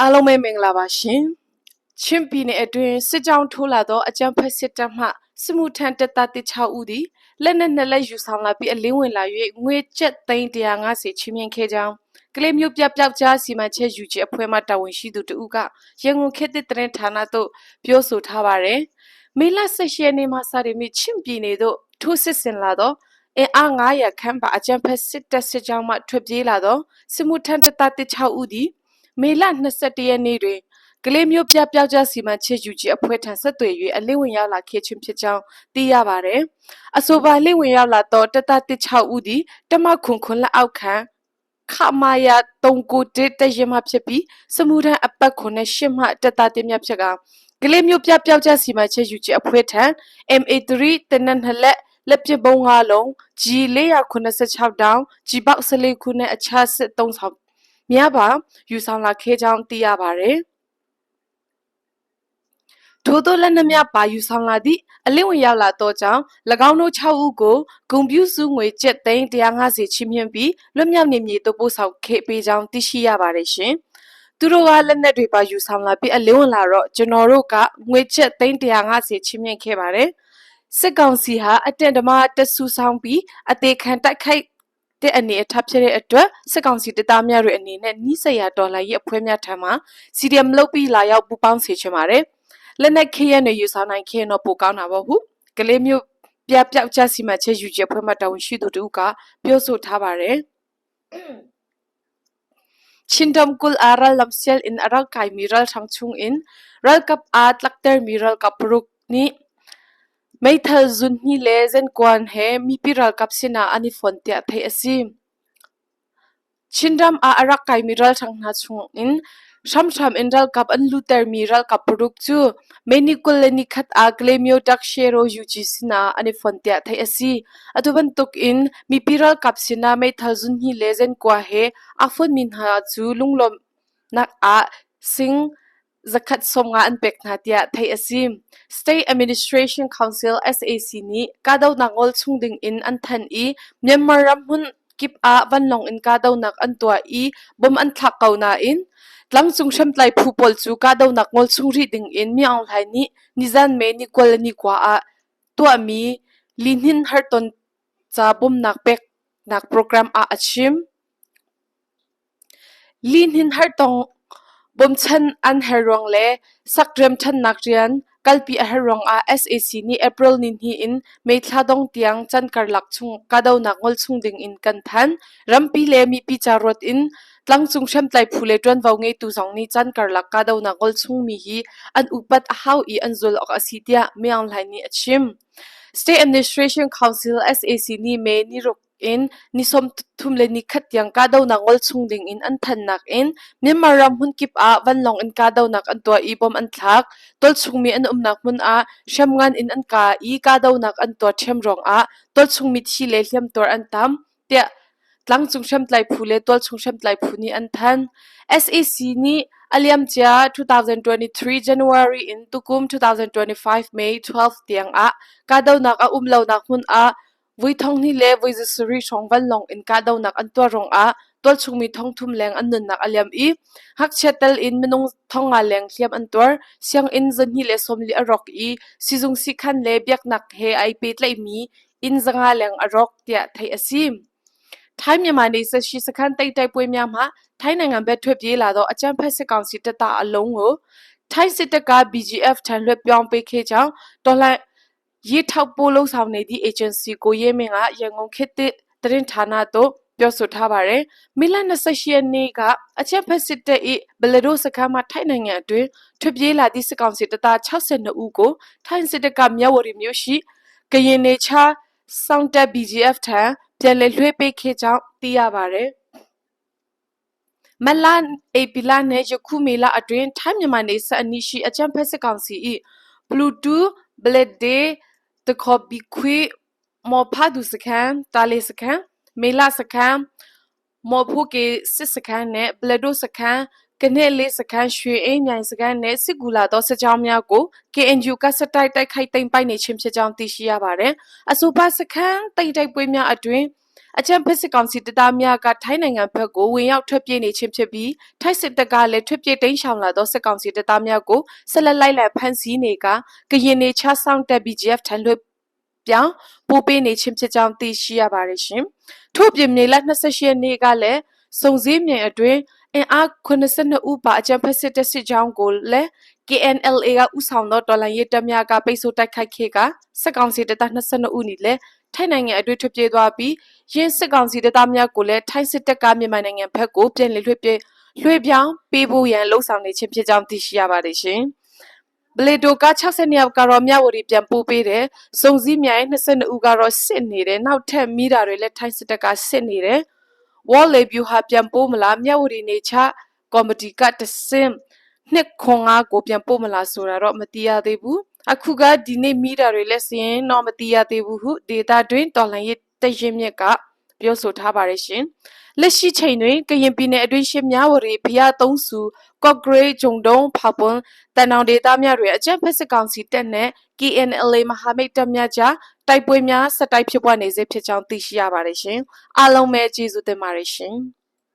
အားလုံးပဲမင်္ဂလာပါရှင်။ချင်းပြည်နယ်အတွင်းစစ်ကြောင်းထိုးလာသောအကြမ်းဖက်စစ်တပ်မှစစ်မှုထမ်းတပ်သားတစ်6ဦးသည်လက်နက်နှစ်လက်ယူဆောင်လာပြီးအလင်းဝင်လာ၍ငွေကျပ်သိန်း150ချီးမြှင့်ခဲ့ကြောင်းကလေးမျိုးပြပျောက်ကြားစီမံချက်ယူခြင်းအဖွဲ့မှတာဝန်ရှိသူတဦးကရန်ကုန်ခေတ်သစ်သတင်းဌာနသို့ပြောဆိုထားပါတယ်။မေလ18ရက်နေ့မှစတင်ပြီးချင်းပြည်နယ်သို့ထိုးစစ်ဆင်လာသောအင်အား900ခန့်ပါအကြံဖက်စစ်တပ်စစ်ကြောင်းမှထွက်ပြေးလာသောစစ်မှုထမ်းတပ်သားတစ်6ဦးသည် မေလ21ရက်နေ့တွင်ကလေးမျိုးပြပျောက်ကြားစီမံချက်ယူခြင်းအဖွဲ့ထံဆက်သွယ်၍အလင်းဝင်ရောက်လာခဲ့ခြင်းဖြစ်ကြောင်းသိရပါသည်။အဆိုပါလင်းဝင်ရောက်လာသောတပ်သားတစ်6ဦးသည်တမခွန်ခွန်လက်အောက်ခံခမာယာ3ကိုတတရမဖြစ်ပြီးစမှုထမ်းအပတ်ခွန်နဲ့ရှစ်မှတက်တာတင်မြဖြစ်ကကလေးမျိုးပြပျောက်ကြားစီမံချက်ယူခြင်းအဖွဲ့ထံ MA3 တနက်နှစ်လက်လက်ပစ်ဘုံ၅လုံး G 486 တောင် G ပေါက်14ခုနဲ့အခြားစစ်သုံးဆောင် များပါယူဆောင်လာခဲ့ကြောင်းသိရပါတယ်ထို့သောလက်နက်များပါယူဆောင်လာသည့်အလင်းဝင်ရောက်လာသောကြောင့်၎င်းတို့6ဦးကိုဂုံပြူစုငွေကျပ်သိန်း150ချီးမြှင့်ပြီးလွတ်မြောက်နေမည်သို့ပို့ဆောင်ခဲ့ပေးကြောင်းသိရှိရပါတယ်ရှင်။သူတို့ကလက်နက်တွေပါယူဆောင်လာပြီးအလင်းဝင်လာတော့ကျွန်တော်တို့ကငွေကျပ်သိန်း150ချီးမြှင့်ခဲ့ပါတယ်။စစ်ကောင်စီဟာအတန်တမတဆူဆောင်ပြီးအသေးခံတိုက်ခိုက် တဲ့အနေအထားဖြစ်တဲ့အတွက်စစ်ကောင်စီတပ်သားများတွေအနေနဲ့နှိစက်ရဒေါ်လာရဲ့အဖွဲများထံမှာစီဒီအမ်လုပ်ပြီးလာရောက်ပူပေါင်းစေချင်ပါတယ်။လက်နက်ခေရနဲ့ယူဆောင်နိုင်ခေတော့ပိုကောင်းတာပေါ့ဟုတ်။ကလေးမျိုးပြပြောက်ချစီမချက်ယူချက်ဖွဲမှတာဝန်ရှိသူတို့ကပြောဆိုထားပါတယ်။ Chindam kul aral lamsial in aral kai miral thang chung in ral kap at lakter miral kapruk ni ไม่เธอจุนนี่เลเซนกวนเฮมีปิรัลกับสินาอันนี้ฝนเตียไทยสิชินดำอารักไกมิรัลทางนาชงอินชัมชัมอินรัลกั บอันลูเตอร์มิรัลกับปรุกจูไม่นิกุลเลนิคัดอากเลมิโอดักเชโรยูจิสินาอันนี้ฝนเตียไทยสิอตุบันตุกอินมีปิรัลกับสินาไม่เธอจุนนี่เลเซนกวนเฮอาฝนมินหาจูลุงลมนักอาสิง zakat som nga an pek na tia thai asim state administration council sac ni kadaw nangol chungding in an than i myanmar ram hun kip a van long in kadaw nak an tua i bom an thak kau na in tlang chung sham tlai phu pol chu kadaw nak ngol chung ri ding in mi ang lai ni nizan me ni kol ni kwa a tua mi linhin har ton cha bom nak pek nak program a achim linhin har tong บมชันอันเฮรองเลสักเรียมชันนักเรียนกัลปีอเฮรองอา SAC นี่ April นินฮีอินไม่ทลาดงเตียงจันการลักชุงกาดาวนักงอลชุงดิงอินกันทันรัมปีเลมีปีจารถอินตลังจุงเชมไตผู้เลจวนวาวไงตูสองนี้จันการลักกาดาวนักงอลชุงมีฮีอันอุปัตฮาวอีอันซุลออกอาศิเดียไม่อันไหลนี่อชิม State Administration Council SAC นี่เมนี่รก in ni som thum le ni khat yang ka dau na ngol chung ding in an than nak in. Myanmar ram hun kip a van long in ka dau nak an to i bom an thak tol chung mi an um nak mun a sham ngan in an ka i ka dau nak an to them rong a. Tol chung mi thi le hliam tor an tam. Tia tlang chung sham tlai phule tol chung sham tlai phuni an than. SAC ni aliam chia 2023 January in tukum 2025 May 12 tiang a. Ka dau nak a um lo nak mun a vui thong ni le vui suri chong van long in ka dau nak an to rong a tol chung mi thong thum leng an nun nak aliam i hak chetel in menung thong a leng hliam an tor siang in zan hi le som li arok i sizung si khan le biak nak he ai pe tlai mi in zanga leng arok tia thai asim ထိုင်းမြန်မာနေဆက်ရှိစခန်းတိတ်တိုက်ပွဲများမှာထိုင်းနိုင်ငံဘက်ထွက်ပြေးလာသောအကြမ်းဖက်စစ်ကောင်စီတပ်သားအလုံးကိုထိုင်းစစ်တပ်က BGF ထံလွှဲပြောင်းပေးခဲ့ကြောင်းတော်လှန် ရေးထောက်ပို့လုပ်ဆောင်နေသည့် agency ကိုရဲမင်းကရန်ကုန်ခေတ်သစ်သတင်းဌာနသို့ပြောဆိုထားပါတယ်။မီလ28ရက်နေ့ကအချက်ဖက်စစ်တပ်၏ဘလဒိုစခန်းမှထိုင်းနိုင်ငံအတွင်းထွက်ပြေးလာသည့်စစ်ကောင်စီတပ်သား62ဦးကိုထိုင်းစစ်တပ်ကမြဝတီမြို့ရှိကရင်နေချာစောင့်တပ် BGF ထံပြန်လည်လွှဲပေးခဲ့ကြောင်းသိရပါတယ်။မလန်အေပီလာနဲ့ယခုမေလအတွင်းထိုင်းမြန်မာနေဆက်အနီးရှိအကြံဖက်စစ်ကောင်စီ၏ Bluetooth Blade တ ခေါ်ဘီခွေမော်ဖာဒူစကန်တာလီစကန်မေလာစကန်မော်ဖိုကေစစ်စကန်နဲ့ဘလဒိုစကန်ကနေလေးစကန်ရွှေအိမ်မြိုင်စကန်နဲ့စစ်ကူလာသောစစ်ကြောင်းများကို KNU ကစတိုက်တိုက်ခိုက်သိမ်းပိုက်နေခြင်းဖြစ်ကြောင်းသိရှိရပါတယ်။အဆိုပါစကန်တိတ်တိုက်ပွဲများအတွင် အကြံဖက်စစ်ကောင်စီတပ်သားများကထိုင်းနိုင်ငံဘက်ကိုဝင်ရောက်ထွက်ပြေးနေခြင်းဖြစ်ပြီးထိုင်းစစ်တပ်ကလည်းထွက်ပြေးတိမ်းရှောင်လာသောစစ်ကောင်စီတပ်သားများကိုဆက်လက်လိုက်လံဖမ်းဆီးနေကကရင်နေချဆောင်တပ် BGF ထံလွှတ်ပြောင်းပို့ပေးနေခြင်းဖြစ်ကြောင်းသိရှိရပါတယ်ရှင်။ထို့ပြင်မြေလ28ရက်နေ့ကလည်းစုံစည်းမြေအတွင်းအင်အား82ဦးပါအကြံဖက်စစ်တပ်စစ်ကြောင်းကိုလည်း KNLA ကဥဆောင်သောတော်လှန်ရေးတပ်များကပိတ်ဆို့တိုက်ခိုက်ခဲ့ကစစ်ကောင်စီတပ်သား22ဦးနီလည်းထိုင်းနိုင်ငံအတွင်းထွက်ပြေးသွားပြီး ရင်းစစ်ကောင်စီတပ်သားများကိုလည်းထိုင်းစစ်တပ်ကမြန်မာနိုင်ငံဘက်ကိုပြန်လည်လွှတ်ပြေးလွှဲပြောင်းပေးဖို့ရန်လှုံ့ဆော်နေခြင်းဖြစ်ကြောင်းသိရှိရပါတယ်ရှင်။ဘလေတိုက60နှစ်ယောက်ကတော့မြဝတီပြန်ပို့ပေးတယ်။စုံစည်းမြိုင်22ဦးကတော့စစ်နေတယ်။နောက်ထပ်မိတာတွေလည်းထိုင်းစစ်တပ်ကစစ်နေတယ်။ Wall Review ဟာပြန်ပို့မလားမြဝတီနေချကော်မတီကတဆင့်နှစ်ခွန်အားကိုပြန်ပို့မလားဆိုတာတော့မသိရသေးဘူးအခုကဒီနေ့မိတာတွေလက်စရင်တော့မသိရသေးဘူးဟုဒေတာတွင်တော်လှန်ရေး တရင်မြစ်ကပြောဆိုထားပါတယ်ရှင်လက်ရှိချိန်တွင်ကရင်ပြည်နယ်အတွင်းရှိမြဝရီဖျားသုံးစုကော့ဂရိတ်ဂျုံတုံးဖပွန်တန်တောင်ဒေသများတွင်အကြံဖက်စစ်ကောင်စီတပ်နှင့် KNLA မဟာမိတ်တပ်များကြားတိုက်ပွဲများဆက်တိုက်ဖြစ်ပွားနေစေဖြစ်ကြောင်းသိရှိရပါတယ်ရှင်အားလုံးပဲကျေးဇူးတင်ပါတယ်ရှင်